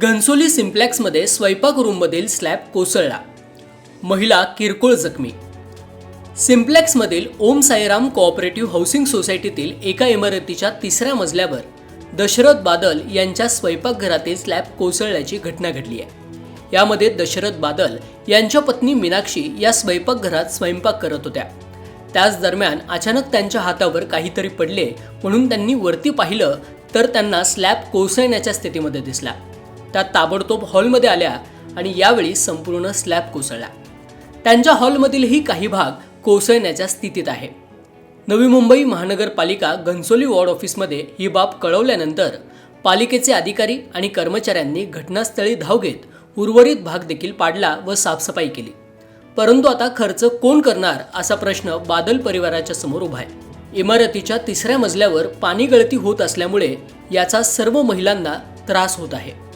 घनसोली सिम्प्लेक्समध्ये स्वयंपाक रूममधील स्लॅब कोसळला. महिला किरकोळ जखमी. सिम्प्लेक्समधील ओम साईराम कोऑपरेटिव्ह हाऊसिंग सोसायटीतील एका इमारतीच्या तिसऱ्या मजल्यावर दशरथ बादल यांच्या स्वयंपाकघरातील स्लॅब कोसळल्याची घटना घडली आहे. यामध्ये दशरथ बादल यांच्या पत्नी मीनाक्षी या स्वयंपाकघरात स्वयंपाक करत होत्या. त्याच दरम्यान अचानक त्यांच्या हातावर काहीतरी पडले म्हणून त्यांनी वरती पाहिलं तर त्यांना स्लॅब कोसळण्याच्या स्थितीमध्ये दिसला. त्या ताबडतोब हॉलमध्ये आल्या आणि यावेळी संपूर्ण स्लॅब कोसळला. त्यांच्या हॉलमधीलही काही भाग कोसळण्याच्या स्थितीत आहे. नवी मुंबई महानगरपालिका घनसोली वॉर्ड ऑफिसमध्ये ही बाब कळवल्यानंतर पालिकेचे अधिकारी आणि कर्मचाऱ्यांनी घटनास्थळी धाव घेत उर्वरित भाग देखील पाडला व साफसफाई केली. परंतु आता खर्च कोण करणार असा प्रश्न बादल परिवाराच्या समोर उभा आहे. इमारतीच्या तिसऱ्या मजल्यावर पाणी गळती होत असल्यामुळे याचा सर्व महिलांना त्रास होत आहे.